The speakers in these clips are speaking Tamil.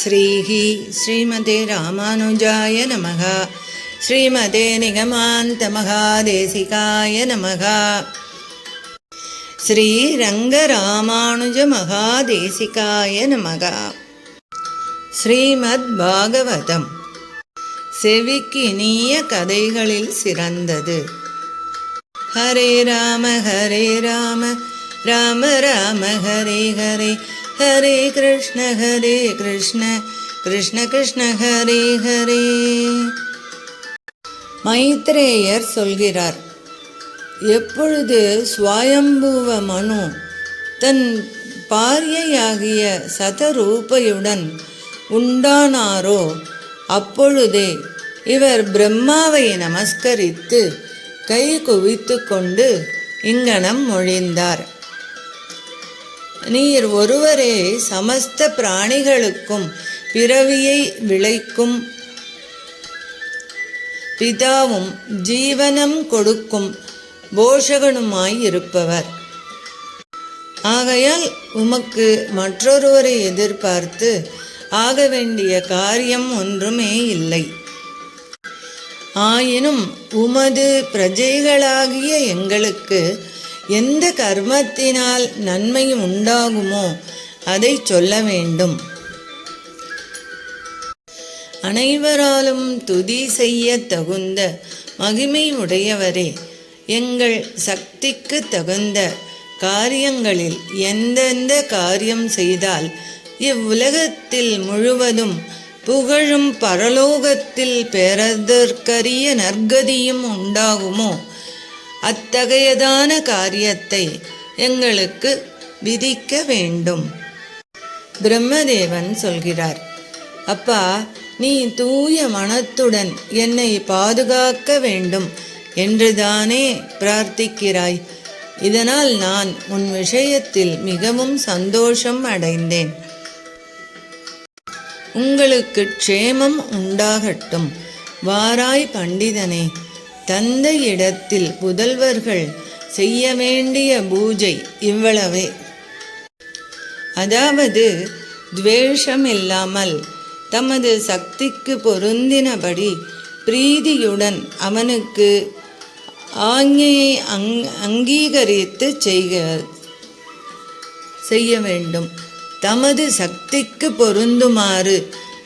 ஸ்ரீஹ ஸ்ரீமதே ராமானுஜாய நமக ஸ்ரீமதே நிகமாந்த மகாதேசிகாய நமக ஸ்ரீரங்கராமானுஜ மகாதேசிகாய நமக ஸ்ரீமத் பாகவதம் செவிக்கினிய கதைகளில் சிறந்தது। ஹரே ராம ஹரே ராம ராம ராம ஹரே ஹரே ஹரே கிருஷ்ண ஹரே கிருஷ்ண கிருஷ்ண கிருஷ்ண ஹரே ஹரே. மைத்ரேயர் சொல்கிறார் எப்பொழுது சுவாயம்புவ மனு தன் பாரியையாகிய சதரூபையுடன் உண்டானாரோ அப்பொழுதே இவர் பிரம்மாவை நமஸ்கரித்து கை குவித்து கொண்டு இங்கனம் மொழிந்தார். நீர் ஒருவரே சமஸ்த பிராணிகளுக்கும் பிறவியை விளைக்கும். பிதாவும் ஜீவனம் கொடுக்கும் போஷகனுமாய் இருப்பவர். ஆகையால் உமக்கு மற்றொருவரை எதிர்பார்த்து ஆக வேண்டிய காரியம் ஒன்றுமே இல்லை. ஆயினும் உமது பிரஜைகளாகிய எங்களுக்கு எந்த கர்மத்தினால் நன்மை உண்டாகுமோ அதை சொல்ல வேண்டும். அனைவராலும் துதி செய்ய தகுந்த மகிமை உடையவரே எங்கள் சக்திக்கு தகுந்த காரியங்களில் எந்தெந்த காரியம் செய்தால் இவ்வுலகத்தில் முழுவதும் புகழும் பரலோகத்தில் பெறதற்கரிய நற்கதியும் உண்டாகுமோ அத்தகையதான காரியத்தை எங்களுக்கு விதிக்க வேண்டும். பிரம்மதேவன் சொல்கிறார் அப்பா நீ தூய மனத்துடன் என்னை பாதுகாக்க வேண்டும் என்றுதானே பிரார்த்திக்கிறாய். இதனால் நான் உன் விஷயத்தில் மிகவும் சந்தோஷம் அடைந்தேன். உங்களுக்கு க்ஷேமம் உண்டாகட்டும். வாராய் பண்டிதனே தந்த இடத்தில் புதல்வர்கள் செய்ய வேண்டிய பூஜை இவ்வளவே. அதாவது துவேஷம் இல்லாமல் தமது சக்திக்கு பொருந்தினபடி பிரீதியுடன் அவனுக்கு ஆஞ்ஞையை அங் அங்கீகரித்து செய்க செய்ய வேண்டும். தமது சக்திக்கு பொருந்துமாறு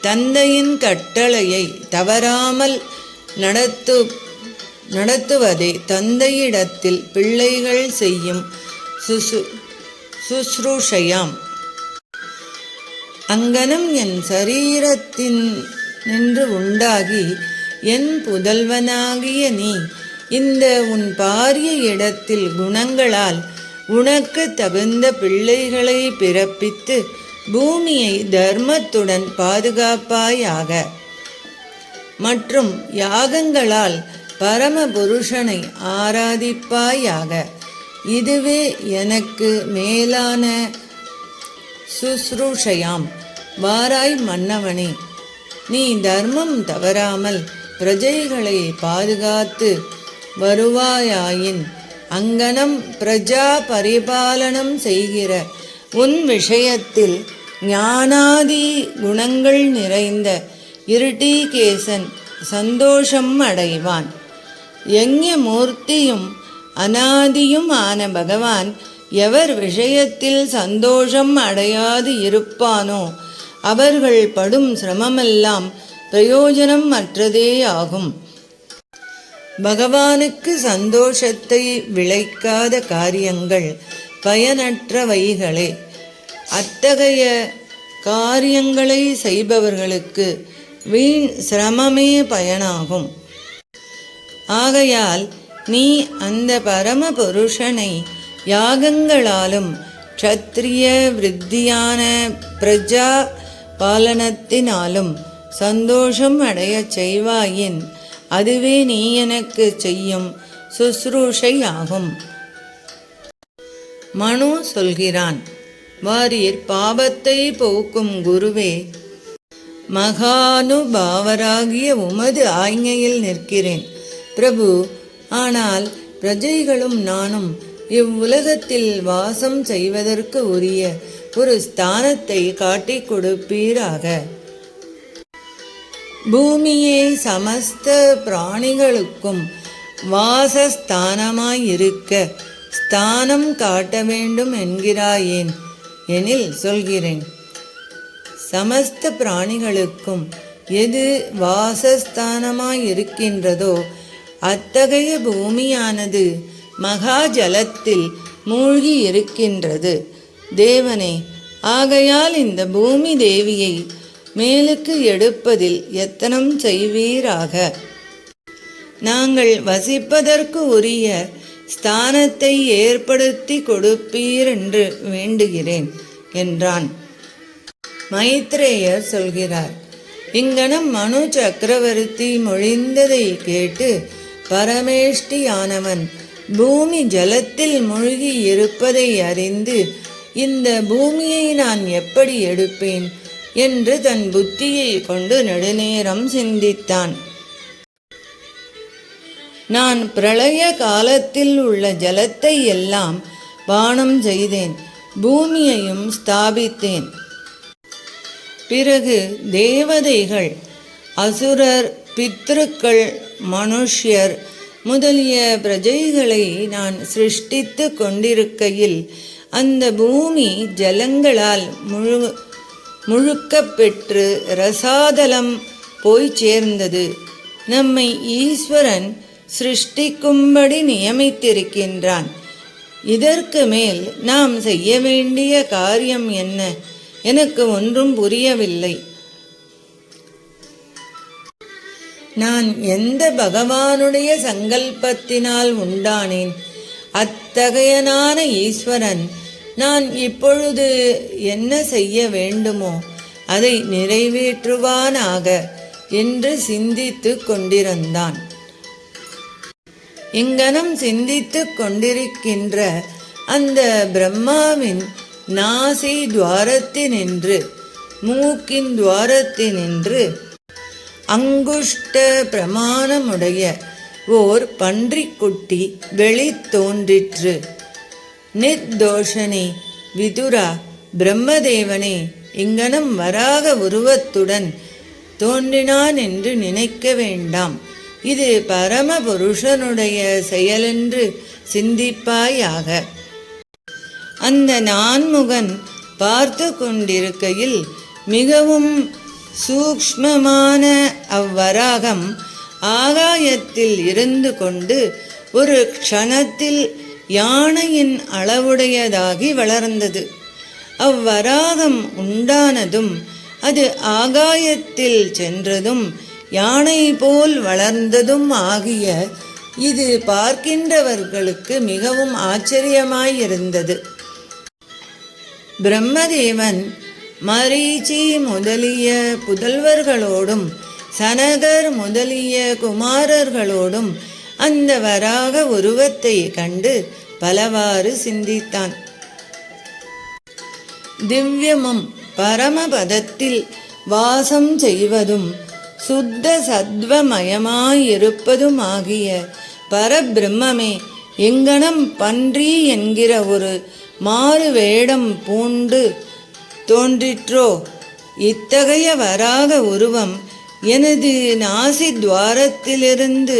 தந்தையின் கட்டளையை தவறாமல் நடத்து நடத்துவதே தந்தையிடத்தில் பிள்ளைகள் செய்யும் சுசு சுஸ்ரூஷையாம் அங்கனம் என் சரீரத்தின் நின்று உண்டாகி என் புதல்வனாகிய நீ இந்த உன் பாரிய இடத்தில் குணங்களால் உனக்கு தகுந்த பிள்ளைகளை பிறப்பித்து பூமியை தர்மத்துடன் பாதுகாப்பாயாக. மற்றும் யாகங்களால் பரமபுருஷனை ஆராதிப்பாயாக. இதுவே எனக்கு மேலான சுஸ்ரூஷையாம். வாராய் மன்னவனே நீ தர்மம் தவறாமல் பிரஜைகளை பாதுகாத்து வருவாயாயின் அங்கனம் பிரஜா பரிபாலனம் செய்கிற உன் விஷயத்தில் ஞானாதி குணங்கள் நிறைந்த இருட்டீகேசன் சந்தோஷம் அடைவான். யஞ மூர்த்தியும் அனாதியும் ஆன பகவான் எவர் விஷயத்தில் சந்தோஷம் அடையாது இருப்பானோ அவர்கள் படும் சிரமமெல்லாம் பிரயோஜனம் அற்றதே ஆகும். பகவானுக்கு சந்தோஷத்தை விளைக்காத காரியங்கள் பயனற்றவைகளே. அத்தகைய காரியங்களை செய்பவர்களுக்கு வீண் சிரமமே பயனாகும். ஆகையால் நீ அந்த பரம புருஷனை யாகங்களாலும் க்ஷத்ரிய விருத்தியான பிரஜா பாலனத்தினாலும் சந்தோஷம் அடையச் செய்வாயின் அதுவே நீ எனக்கு செய்யும் சுஸ்ரூஷை ஆகும் மனு சொல்கிறான் வாரீர் பாபத்தை போக்கும் குருவே மகானுபாவராகிய உமது ஆய்ஞையில் நிற்கிறேன். பிரபு ஆனால் பிரஜைகளும் நானும் இவ்வுலகத்தில் வாசம் செய்வதற்கு உரிய ஒரு ஸ்தானத்தை காட்டிக் கொடுப்பீராக. பூமியே சமஸ்த பிராணிகளுக்கும் வாசஸ்தானமாயிருக்க ஸ்தானம் காட்ட வேண்டும் என்கிறாயேன் எனில் சொல்கிறேன். சமஸ்த பிராணிகளுக்கும் எது வாசஸ்தானமாய் இருக்கின்றதோ அத்தகைய பூமியானது மகா ஜலத்தில் மூழ்கி இருக்கின்றது தேவனே ஆகையால் இந்த பூமி தேவியை மேலுக்கு எடுப்பதில் எத்தனம் செய்வீராக. நாங்கள் வசிப்பதற்கு உரிய ஸ்தானத்தை ஏற்படுத்தி கொடுப்பீர் என்று வேண்டுகிறேன் என்றான். மைத்ரேயர் சொல்கிறார் இங்கனம் மனு சக்கரவர்த்தி மொழிந்ததை கேட்டு பரமேஷ்டியானவன் பூமி ஜலத்தில் மூழ்கி இருப்பதை அறிந்து இந்த பூமியை நான் எப்படி எடுப்பேன் என்று தன் புத்தியை கொண்டு நெடுநேரம் சிந்தித்தான். நான் பிரளய காலத்தில் உள்ள ஜலத்தை எல்லாம் பானம் செய்தேன் பூமியையும் ஸ்தாபித்தேன். பிறகு தேவதைகள் அசுரர் பித்ருக்கள் மனுஷ்யர் முதலிய பிரஜைகளை நான் சிருஷ்டித்து கொண்டிருக்கையில் அந்த பூமி ஜலங்களால் முழு முழுக்கப் பெற்று ரசாதலம் போய் சேர்ந்தது. நம்மை ஈஸ்வரன் சிருஷ்டிக்கும்படி நியமித்திருக்கின்றான். இதற்கு மேல் நாம் செய்ய வேண்டிய காரியம் என்ன? எனக்கு ஒன்றும் புரியவில்லை. நான் எந்த பகவானுடைய சங்கல்பத்தினால் உண்டானேன்? அத்தகையனான ஈஸ்வரன் நான் இப்பொழுது என்ன செய்ய வேண்டுமோ அதை நிறைவேற்றுவானாக என்று சிந்தித்து கொண்டிருந்தான். இங்கனம் சிந்தித்து கொண்டிருக்கின்ற அந்த பிரம்மாவின் நாசி துவாரத்தினின்று மூக்கின் துவாரத்தினின்று அங்குஷ்ட பிரமாணமுடைய ஓர் பன்றிக்குட்டி வெளி தோன்றிற்று. நிர்தோஷனே விதுரா பிரம்மதேவனே இங்கனம் வராக உருவத்துடன் தோன்றினான் என்று நினைக்க வேண்டாம். இது பரம புருஷனுடைய செயலென்று சிந்திப்பாயாக. அந்த நான்முகன் பார்த்து கொண்டிருக்கையில் மிகவும் சூக்ஷ்மமான அவ்வராகம் ஆகாயத்தில் இருந்து கொண்டு ஒரு க்ஷணத்தில் யானையின் அளவுடையதாகி வளர்ந்தது. அவ்வராகம் உண்டானதும் அது ஆகாயத்தில் சென்றதும் யானை போல் வளர்ந்ததும் ஆகிய இது பார்க்கின்றவர்களுக்கு மிகவும் ஆச்சரியமாயிருந்தது பிரம்மதேவன் மரீச்சி முதலிய புதல்வர்களோடும் சனகர் முதலிய குமாரர்களோடும் அந்த வராக உருவத்தை கண்டு பலவாறு சிந்தித்தான். திவ்யமும் பரமபதத்தில் வாசம் செய்வதும் சுத்த சத்வமயமாயிருப்பதுமாகிய பரபிரம்மே எங்கனம் பன்றி என்கிற ஒரு மாறு வேடம் பூண்டு தோன்றிற்றோ? இத்தகைய வராக உருவம் எனது நாசி துவாரத்திலிருந்து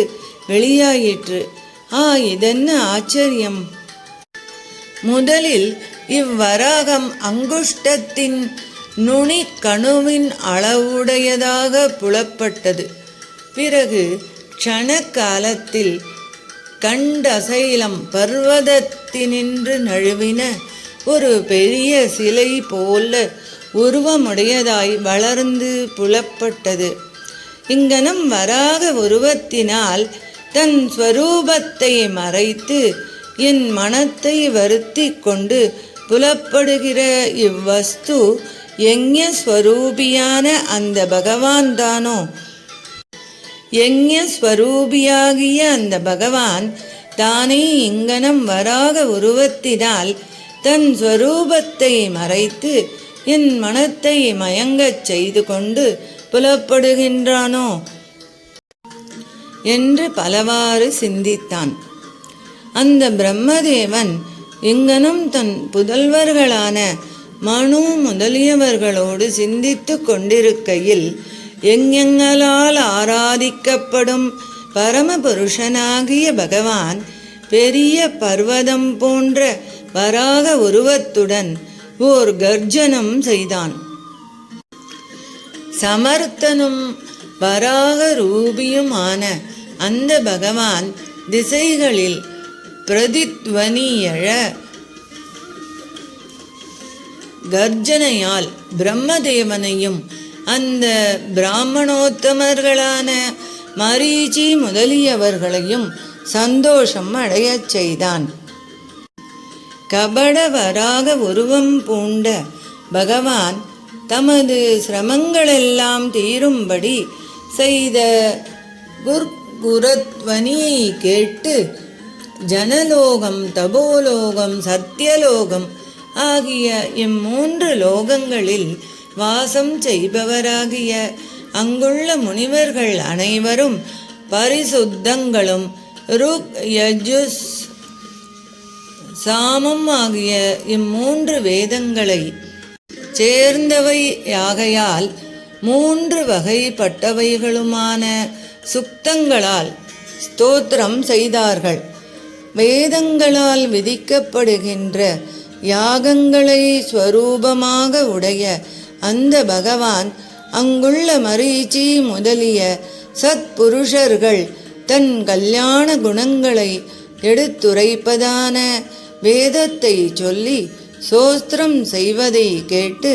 வெளியாயிற்று. ஆ இதென்ன ஆச்சரியம்! முதலில் இவ்வராகம் அங்குஷ்டத்தின் நுனி கணுவின் அளவுடையதாக புலப்பட்டது. பிறகு க்ஷணக்காலத்தில் கண்டசைலம் பர்வதத்தினின்று நழுவின ஒரு பெரிய சிலை போல உருவமுடையதாய் வளர்ந்து புலப்பட்டது. இங்கனம் வராக உருவத்தினால் தன் ஸ்வரூபத்தை மறைத்து என் மனத்தை வருத்தி கொண்டு புலப்படுகிற இவ்வஸ்து யஞ ஸ்வரூபியான அந்த பகவான் தானோ யஞ ஸ்வரூபியாகிய அந்த பகவான் தானே இங்கனம் வராக உருவத்தினால் தன் ஸ்வரூபத்தை மறைத்து என் மனத்தை மயங்கச் செய்து கொண்டு புலப்படுகின்றானோ? என்று பலவாறு சிந்தித்தான். அந்த பிரம்மதேவன் இங்கனும் தன் புதல்வர்களான மனு முதலியவர்களோடு சிந்தித்து கொண்டிருக்கையில் எங்கெங்களால் ஆராதிக்கப்படும் பரமபுருஷனாகிய பகவான் பெரிய பர்வதம் போன்ற வராக உருவத்துடன் ஓர் கர்ஜனம் செய்தான். சமர்த்தனும் வராக ரூபியுமான அந்த பகவான் திசைகளில் பிரதித்வனியழ கர்ஜனையால் பிரம்மதேவனையும் அந்த பிராமணோத்தமர்களான மரீச்சி முதலியவர்களையும் சந்தோஷம் அடையச் செய்தான். கபடவராக உருவம் பூண்ட பகவான் தமது சிரமங்களெல்லாம் தீரும்படி செய்த குர்குரத்வனியை கேட்டு ஜனலோகம் தபோலோகம் சத்தியலோகம் ஆகிய இம்மூன்று லோகங்களில் வாசம் செய்பவராகிய அங்குள்ள முனிவர்கள் அனைவரும் பரிசுத்தங்களும் ருக் யஜுஸ் சாமம் ஆகிய இம்மூன்று வேதங்களை சேர்ந்தவை யாகையால் மூன்று வகைப்பட்டவைகளுமான சுக்தங்களால் ஸ்தோத்திரம் செய்தார்கள். வேதங்களால் விதிக்கப்படுகின்ற யாகங்களை ஸ்வரூபமாக உடைய அந்த பகவான் அங்குள்ள மரீச்சி முதலிய சத்புருஷர்கள் தன் கல்யாண குணங்களை எடுத்துரைப்பதான வேதத்தை சொல்லி சோஸ்திரம் செய்வதை கேட்டு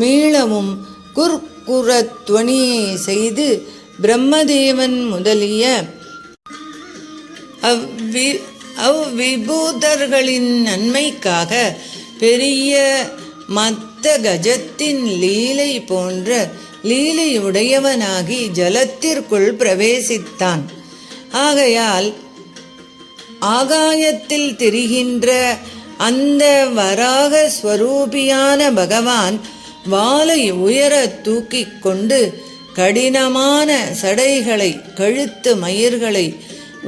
மீளவும் குர்குரத்வனியை செய்து பிரம்மதேவன் முதலிய அவ்வி அவ்விபூதர்களின் நன்மைக்காக பெரிய மத்த கஜத்தின் லீலை போன்ற லீலையுடையவனாகி ஜலத்திற்குள் பிரவேசித்தான். ஆகையால் ஆகாயத்தில் தெரிகின்ற அந்த வராக ஸ்வரூபியான பகவான் வாளை உயர தூக்கிக் கொண்டு கடினமான சடைகளை கழுத்து மயிர்களை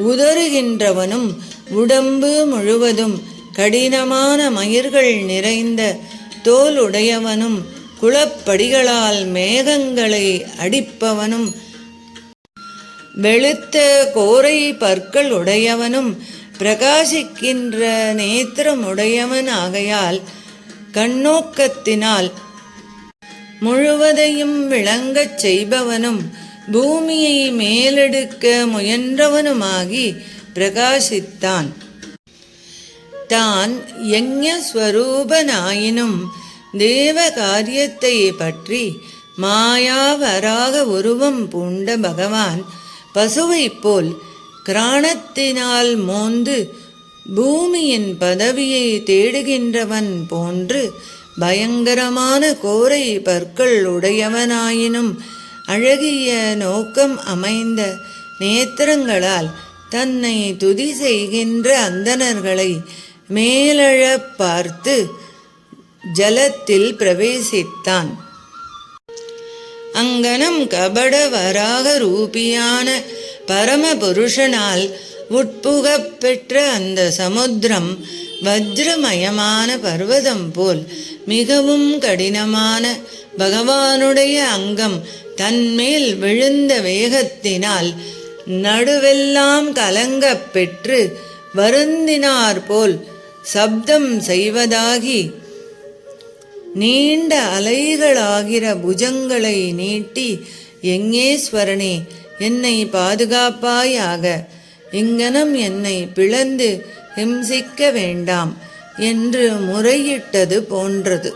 உதறுகின்றவனும் உடம்பு முழுவதும் கடினமான மயிர்கள் நிறைந்த தோலுடையவனும் குளப்படிகளால் மேகங்களை அடிப்பவனும் வெளுத்த கோரை பற்கள் உடையவனும் பிரகாசிக்கின்ற நேத்திரமுடையவன் ஆகையால் கண்ணோக்கத்தினால் முழுவதையும் விளங்கச் செய்பவனும் பூமியை மேலெடுக்க முயன்றவனுமாகி பிரகாசித்தான். தான் யஞஸ்வரூபனாயினும் தேவ காரியத்தை பற்றி மாயாவராக உருவம் பூண்ட பகவான் பசுவைப் போல் கிராணத்தினால் மோந்து பூமியின் பதவியை தேடுகின்றவன் போன்று பயங்கரமான கோரை பற்கள் உடையவனாயினும் அழகிய நோக்கம் அமைந்த நேத்திரங்களால் தன்னை துதி செய்கின்ற அந்தணர்களை மேலழப் பார்த்து ஜலத்தில் பிரவேசித்தான். அங்கனம் கபட வராக ரூபியான பரமபுருஷனால் உட்புகப் பெற்ற அந்த சமுத்திரம் வஜ்ரமயமான பர்வதம் போல் மிகவும் கடினமான பகவானுடைய அங்கம் தன்மேல் விழுந்த வேகத்தினால் நடுவெல்லாம் கலங்கப் பெற்று வருந்தினார் போல் சப்தம் செய்வதாகி நீண்ட அலைகளாகிற புஜங்களை நீட்டி எங்கேஸ்வரனே என்னை பாதுகாப்பாயாக. இங்கனம் என்னை பிளந்து ஹிம்சிக்க வேண்டாம் என்று முறையிட்டது போன்றது.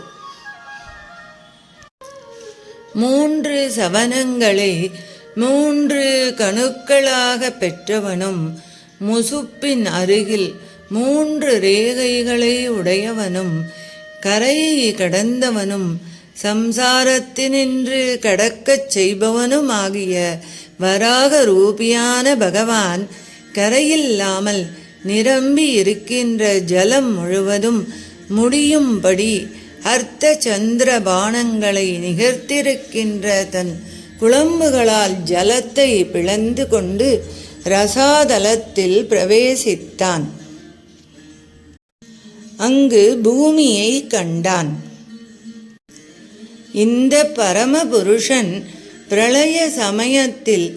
மூன்று சவனங்களை மூன்று கணுக்களாக பெற்றவனும் முசுப்பின் அருகில் மூன்று ரேகைகளை உடையவனும் கரையை கடந்தவனும் சம்சாரத்தினின்று கடக்கச் செய்பவனுமாகிய வராக ரூபியான பகவான் கரையில்லாமல் நிரம்பி இருக்கின்ற ஜலம் முழுவதும் முடியும்படி அர்த்த சந்திர பானங்களை நிகர்த்திருக்கின்ற தன் குழம்புகளால் ஜலத்தை பிளந்து கொண்டு ரசாதலத்தில் பிரவேசித்தான். அங்கு பூமியை கண்டான். இந்த பரமபுருஷன் பிரளய சமயத்தில்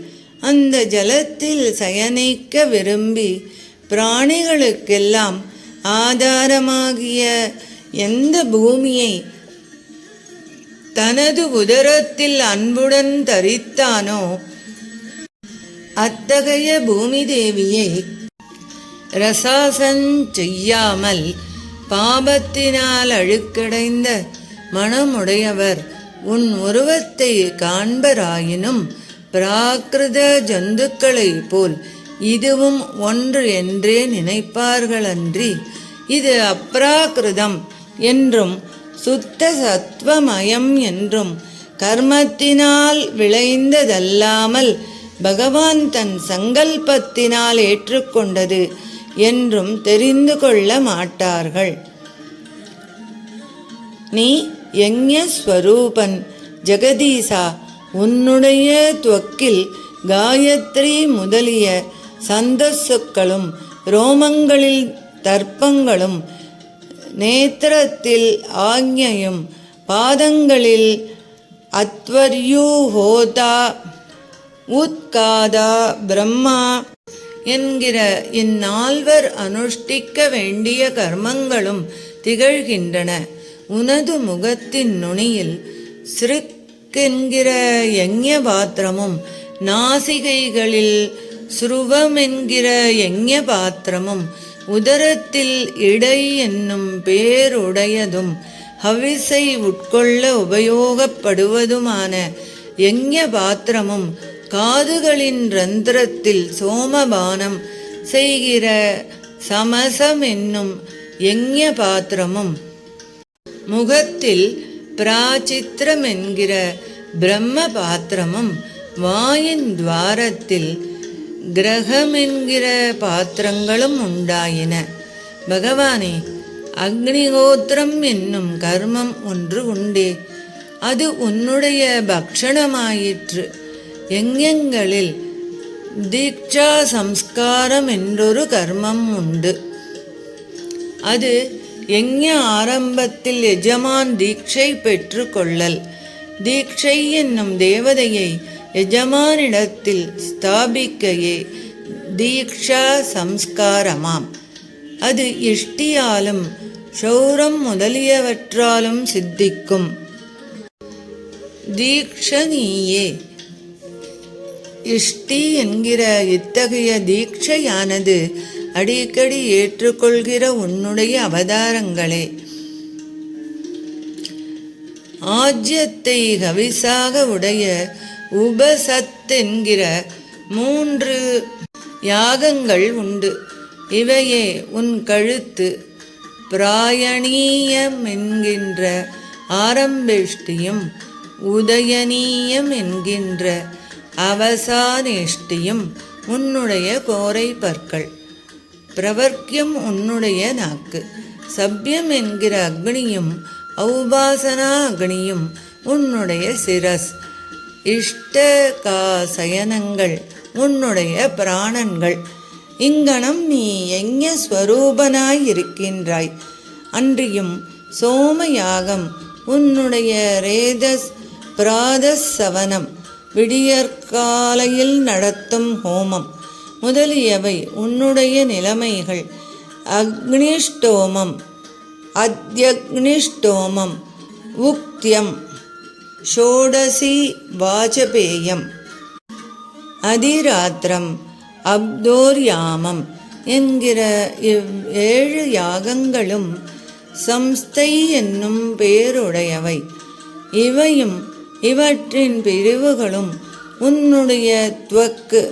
அந்த ஜலத்தில் சயனிக்க விரும்பி பிராணிகளுக்கெல்லாம் ஆதாரமாகிய எந்த பூமியை தனது உதரத்தில் அன்புடன் தரித்தானோ அத்தகைய பூமி தேவியை ரசாசன் செய்யாமல் பாபத்தினால் அழுக்கடைந்த மனமுடையவர் உன் உருவத்தை காண்பராயினும் பிராகிருத ஜந்துக்களைப் போல் இதுவும் ஒன்று என்றே நினைப்பார்களன்றி இது அப்ராகிருதம் என்றும் சுத்த சத்வமயம் என்றும் கர்மத்தினால் விளைந்ததல்லாமல் பகவான் தன் சங்கல்பத்தினால் ஏற்றுக்கொண்டது என்றும் தெரிந்து கொள்ள மாட்டார்கள். நீ யஜ்ஞஸ்வரூபன் ஜெகதீசா? உன்னுடைய துவக்கில் காயத்ரி முதலிய சந்தஸ்சுக்களும் ரோமங்களில் தர்ப்பங்களும் நேத்திரத்தில் ஆக்ஞையும் பாதங்களில் அத்வர்யூஹோதா உத்காதா பிரம்மா என்கிற இந்நால்வர் அனுஷ்டிக்க வேண்டிய கர்மங்களும் திகழ்கின்றன. உனது முகத்தின் நுனியில் சிறுக்கென்கிற யஞ்ஞ பாத்திரமும் நாசிகைகளில் சுருவமென்கிற யஞ்ஞ பாத்திரமும் உதரத்தில் இடை என்னும் பேருடையதும் ஹவிசை உட்கொள்ள உபயோகப்படுவதுமான யஞ்ஞ பாத்திரமும் காதுகளின் ரந்திரத்தில் சோமபானம் செய்கிற சமசம் என்னும் யஞ்ஞ பாத்திரமும் முகத்தில் பிராச்சித்திரம் என்கிற பிரம்ம பாத்திரமும் வாயின் துவாரத்தில் கிரகம் என்கிற பாத்திரங்களும் உண்டாயின. பகவானே அக்னிஹோத்திரம் என்னும் கர்மம் ஒன்று உண்டே. அது உன்னுடைய பக்ஷணமாயிற்று. எங்கெங்களில் தீட்சா சம்ஸ்காரம் என்றொரு கர்மம் உண்டு. அது யஞ ஆரம்பத்தில் எஜமான் தீட்சை பெற்று கொள்ளல் தீட்சை என்னும் தேவதையை எஜமானிடத்தில் ஸ்தாபிக்கையே தீக்ஷா சம்ஸ்காரமாம். அது இஷ்டியாலும் சௌரம் முதலியவற்றாலும் சித்திக்கும். தீக்ஷணீயே இஷ்டி என்கிற இத்தகைய தீட்சையானது அடிக்கடி ஏற்றுக்கொள்கிற உன்னுடைய அவதாரங்களே. ஆஜ்யத்தை கவிசாக உடைய உபசத் என்கிற மூன்று யாகங்கள் உண்டு. இவையே உன் கழுத்து பிராயணீயம் என்கின்ற ஆரம்பேஷ்டியும் உதயனீயம் என்கின்ற அவசானேஷ்டியும் உன்னுடைய கோரை பற்கள் பிரவர்க்கியம் உன்னுடைய நாக்கு. சப்யம் என்கிற அக்னியும் ஔபாசனா அக்னியும் உன்னுடைய சிரஸ். இஷ்டகாசயனங்கள் உன்னுடைய பிராணன்கள். இங்கனம் நீ எங்க ஸ்வரூபனாய் இருக்கின்றாய் அன்றியும் சோமயாகம் உன்னுடைய ரேதஸ் பிராதஸ் சவனம். விடியற்காலையில் நடத்தும் ஹோமம். முதலியவை உன்னுடைய நிலைமைகள். அக்னிஷ்டோமம் அத்யக்னிஷ்டோமம் உக்தியம் ஷோடசி வாஜபேயம் அதிராத்திரம் அப்தோர்யாமம் என்கிற இவ் ஏழு யாகங்களும் சம்ஸ்தை என்னும் பேருடையவை. இவையும் இவற்றின் பிரிவுகளும் உன்னுடைய துவக்கு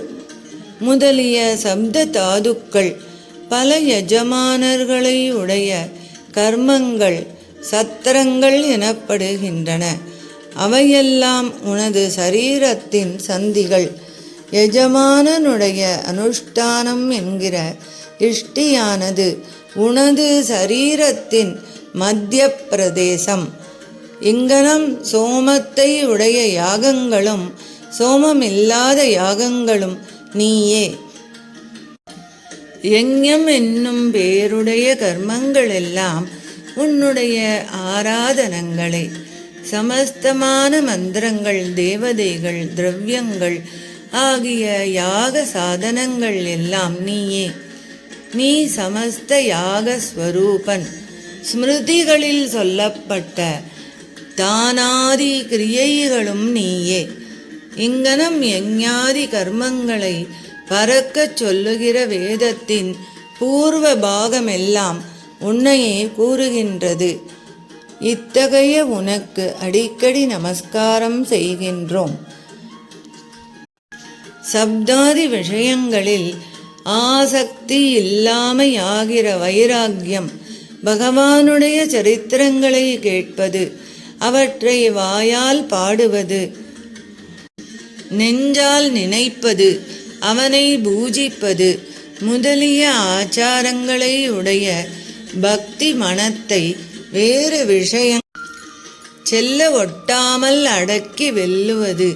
முதலிய சப்த தாதுக்கள் பல எஜமானர்களை உடைய கர்மங்கள் சத்திரங்கள் எனப்படுகின்றன. அவையெல்லாம் உனது சரீரத்தின் சந்திகள். எஜமானனுடைய அனுஷ்டானம் என்கிற இஷ்டியானது உனது சரீரத்தின் மத்திய பிரதேசம் இங்கனம் சோமத்தை உடைய யாகங்களும் சோமமில்லாத யாகங்களும் நீயே. யஞம் என்னும் பேருடைய கர்மங்களெல்லாம் உன்னுடைய ஆராதனங்களே. சமஸ்தமான மந்திரங்கள் தேவதைகள் திரவியங்கள் ஆகிய யாக சாதனங்கள் எல்லாம் நீயே. நீ சமஸ்த யாக ஸ்வரூபன். ஸ்மிருதிகளில் சொல்லப்பட்ட தானாதி கிரியைகளும் நீயே. இங்கனம் யஞ்ஞாதி கர்மங்களை பறக்கச் சொல்லுகிற வேதத்தின் பூர்வ பாகமெல்லாம் உன்னையே கூறுகின்றது. இத்தகைய உனக்கு அடிக்கடி நமஸ்காரம் செய்கின்றோம். சப்தாதி விஷயங்களில் ஆசக்தி இல்லாமையாகிற வைராக்கியம் பகவானுடைய சரித்திரங்களை கேட்பது அவற்றை வாயால் பாடுவது நெஞ்சால் நினைப்பது அவனை பூஜிப்பது முதலிய ஆச்சாரங்களை உடைய பக்தி மனத்தை வேறு விஷயம் செல்ல ஒட்டாமல் அடக்கி வெல்லுவது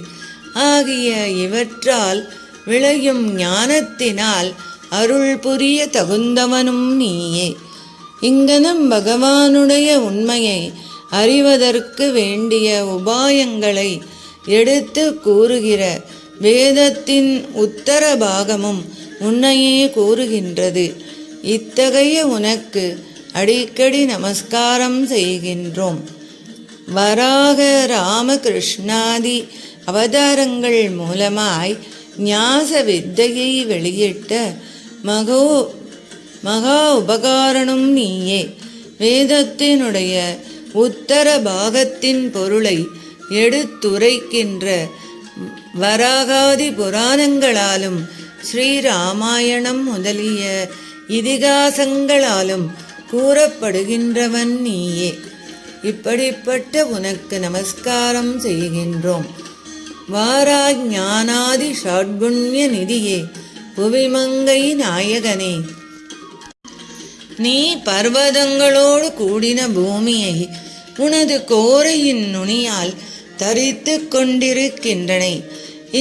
ஆகிய இவற்றால் விளையும் ஞானத்தினால் அருள் புரிய தகுந்தவனும் நீயே. இங்கனம் பகவானுடைய உண்மையை அறிவதற்கு வேண்டிய உபாயங்களை எடுத்து கூறுகிற வேதத்தின் உத்தர பாகமும் உன்னையே கூறுகின்றது. இத்தகைய உனக்கு அடிக்கடி நமஸ்காரம் செய்கின்றோம். வராக ராமகிருஷ்ணாதி அவதாரங்கள் மூலமாய் ஞாச வித்தையை வெளியிட்ட மகோ மகா உபகாரணும் நீயே. வேதத்தினுடைய உத்தர பாகத்தின் பொருளை எடுத்துரைக்கின்ற வராகாதி புராணங்களாலும் ஸ்ரீராமாயணம் முதலிய இதிகாசங்களாலும் கூறப்படுகின்றவன் நீயே. இப்படிப்பட்ட உனக்கு நமஸ்காரம் செய்கின்றோம். வாரா ஞானாதி ஷாட்குண்ய நிதியே புவிமங்கை நாயகனே. நீ பர்வதங்களோடு கூடின பூமியை உனது கோரையின் நுனியால் தரித்து கொண்டிருக்கின்றன.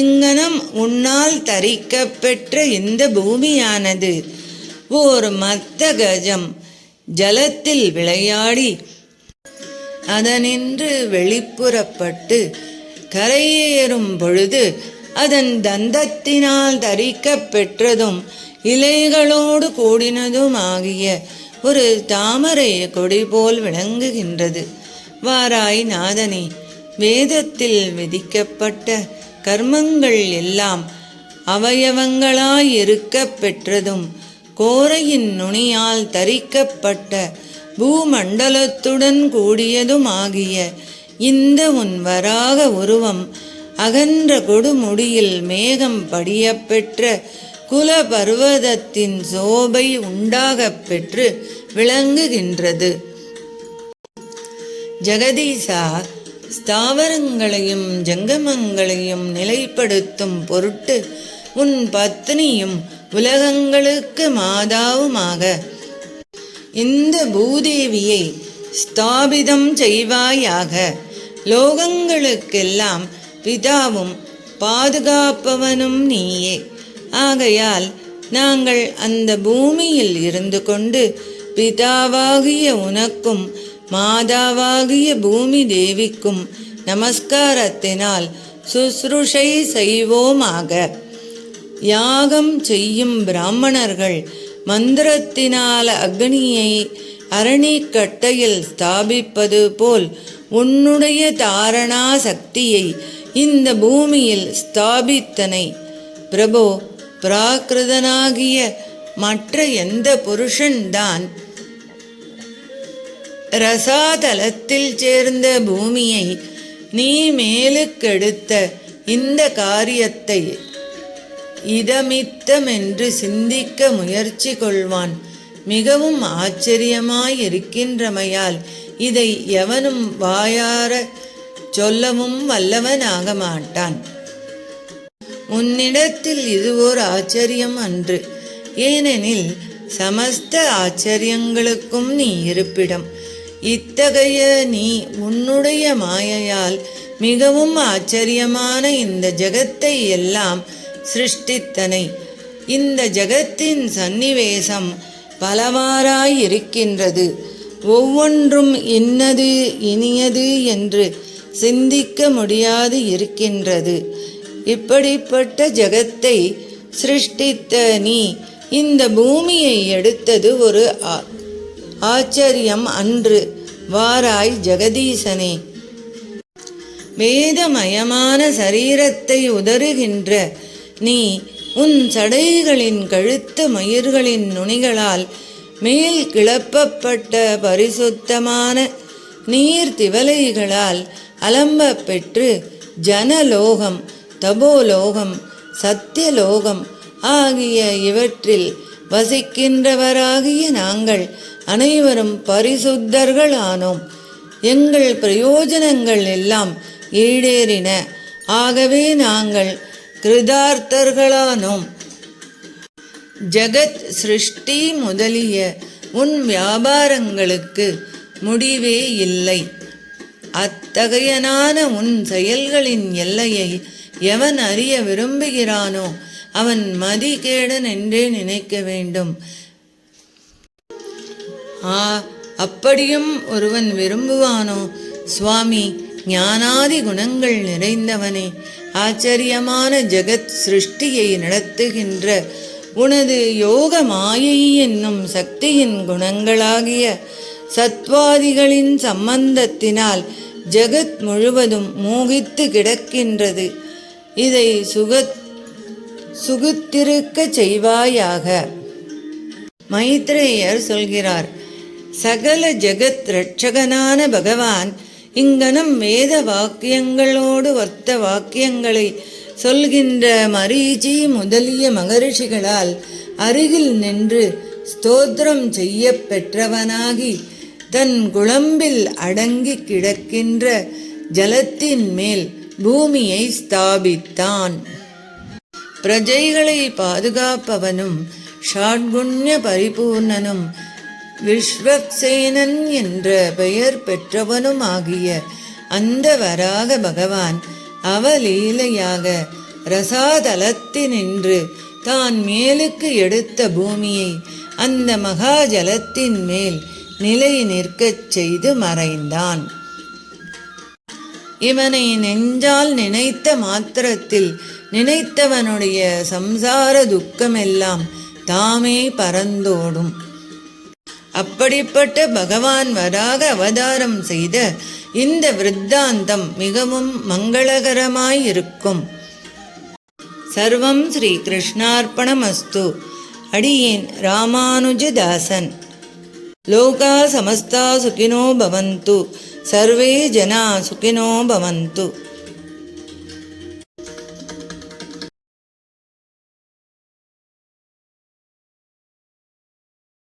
இங்கனம் உன்னால் தரிக்கப்பெற்ற இந்த பூமியானது. ஓர் மத்த கஜம் ஜலத்தில் விளையாடி அதனின்று வெளிப்புறப்பட்டு கரையேறும் பொழுது அதன் தந்தத்தினால் தரிக்கப்பெற்றதும் இலைகளோடு கூடினதும் ஆகிய ஒரு தாமரை கொடி போல் விளங்குகின்றது. வாராய் நாதனே வேதத்தில் விதிக்கப்பட்ட கர்மங்கள் எல்லாம் அவயவங்களாயிருக்க பெற்றதும் கோரையின் நுனியால் தரிக்கப்பட்ட பூமண்டலத்துடன் கூடியதுமாகிய இந்த உன் வராக உருவம் அகன்ற கொடுமுடியில் மேகம் படியப்பெற்ற குல பர்வதத்தின் சோபை உண்டாகப் பெற்று விளங்குகின்றது. ஜெகதீசா ஸ்தாவரங்களையும் ஜங்கமங்களையும் நிலைப்படுத்தும் பொருட்டு உன் பத்னியும் உலகங்களுக்கு மாதாவுமாக. இந்த பூதேவியை ஸ்தாபிதம் செய்வாயாக. லோகங்களுக்கெல்லாம் பிதாவும் பாதுகாப்பவனும் நீயே. ஆகையால் நாங்கள் அந்த பூமியில் இருந்து கொண்டு பிதாவாகிய உனக்கும் மாதாவாகிய பூமி தேவிக்கும் நமஸ்காரத்தினால் சுசுருஷை செய்வோமாக. யாகம் செய்யும் பிராமணர்கள் மந்திரத்தினால் அக்னியை அரணிக்கட்டையில் ஸ்தாபிப்பது போல் உன்னுடைய தாரணா சக்தியை இந்த பூமியில் ஸ்தாபித்தனை. பிரபோ பிராகிருதனாகிய மற்ற எந்த புருஷன்தான் ரசாதலத்தில் சேர்ந்த பூமியை நீ மேலுக்கெடுத்த இந்த காரியத்தை இதமித்தமென்று சிந்திக்க முயற்சி கொள்வான். மிகவும் ஆச்சரியமாயிருக்கின்றமையால் இதை எவனும் வாயார சொல்லவும் வல்லவனாக மாட்டான். உன்னிடத்தில் இது ஓர் ஆச்சரியம் அன்று. ஏனெனில் சமஸ்த ஆச்சரியங்களுக்கும் நீ இருப்பிடம். இத்தகைய நீ உன்னுடைய மாயையால் மிகவும் ஆச்சரியமான இந்த ஜகத்தை எல்லாம் சிருஷ்டித்தனை. இந்த ஜகத்தின் சந்நிவேசம் பலவாறாய் இருக்கின்றது ஒவ்வொன்றும் இன்னது இனியது என்று சிந்திக்க முடியாது இருக்கின்றது. இப்படிப்பட்ட ஜகத்தை சிருஷ்டித்த நீ இந்த பூமியை எடுத்தது ஒரு ஆச்சரியம் அன்று. வாராய் ஜெகதீசனே. வேதமயமான சரீரத்தை உதறுகின்ற நீ உன் சடைகளின் கழுத்து மயிர்களின் நுனிகளால் மேல் கிளப்பப்பட்ட பரிசுத்தமான நீர் திவலைகளால் அலம்ப பெற்று ஜனலோகம் தபோலோகம் சத்தியலோகம் ஆகிய இவற்றில் வசிக்கின்றவராகிய நாங்கள் அனைவரும் பரிசுத்தர்கள் ஆனோம் எங்கள் பிரயோஜனங்கள் எல்லாம் ஈடேறின. ஆகவே நாங்கள் கிருதார்த்தர்களானோம். ஜகத் சிருஷ்டி முதலிய உன் வியாபாரங்களுக்கு முடிவே இல்லை. அத்தகையனான உன் செயல்களின் எல்லையை எவன் அறிய விரும்புகிறானோ அவன் மதிகேடன் என்றே நினைக்க வேண்டும். ஆ அப்படியும் ஒருவன் விரும்புவானோ? சுவாமி ஞானாதி குணங்கள் நிறைந்தவனே. ஆச்சரியமான ஜெகத் சிருஷ்டியை நடத்துகின்ற உனது யோக மாயை என்னும் சக்தியின் குணங்களாகிய சத்வாதிகளின் சம்பந்தத்தினால் ஜெகத் முழுவதும் மூகித்து கிடக்கின்றது. இதை சுகத் சுகுத்திருக்க செய்வாயாக. மைத்ரேயர் சொல்கிறார் சகல ஜெகத் ரட்சகனான பகவான் இங்கனம் வேத வாக்கியங்களோடு ஒத்த வாக்கியங்களை சொல்கின்ற மரீச்சி முதலிய மகரிஷிகளால் அருகில் நின்று ஸ்தோத்திரம் செய்ய பெற்றவனாகி தன் குளம்பில் அடங்கி கிடக்கின்ற ஜலத்தின் மேல் பூமியை ஸ்தாபித்தான். பிரஜைகளை பாதுகாப்பவனும் ஷாட்குண்ய பரிபூர்ணனும் விஸ்வக்சேனன் என்ற பெயர் பெற்றவனுமாகிய அந்த வராக பகவான் அவலீலையாக ரசாதலத்தினின்று தான் மேலுக்கு எடுத்த பூமியை அந்த மகாஜலத்தின் மேல் நிலை நிற்கச் செய்து மறைந்தான். இவனை நெஞ்சால் நினைத்த மாத்திரத்தில் நினைத்தவனுடைய சம்சார துக்கமெல்லாம் தாமே பறந்தோடும். அப்படிப்பட்ட பகவான் வராக அவதாரம் செய்த இந்த விருத்தாந்தம் மிகவும் மங்களகரமாயிருக்கும். சர்வம் ஸ்ரீ கிருஷ்ணார்ப்பணமஸ்து அடியேன் ராமானுஜதாசன். லோகா சமஸ்தா சுகினோ பவந்து. சர்வே ஜனா சுகினோ பவந்து.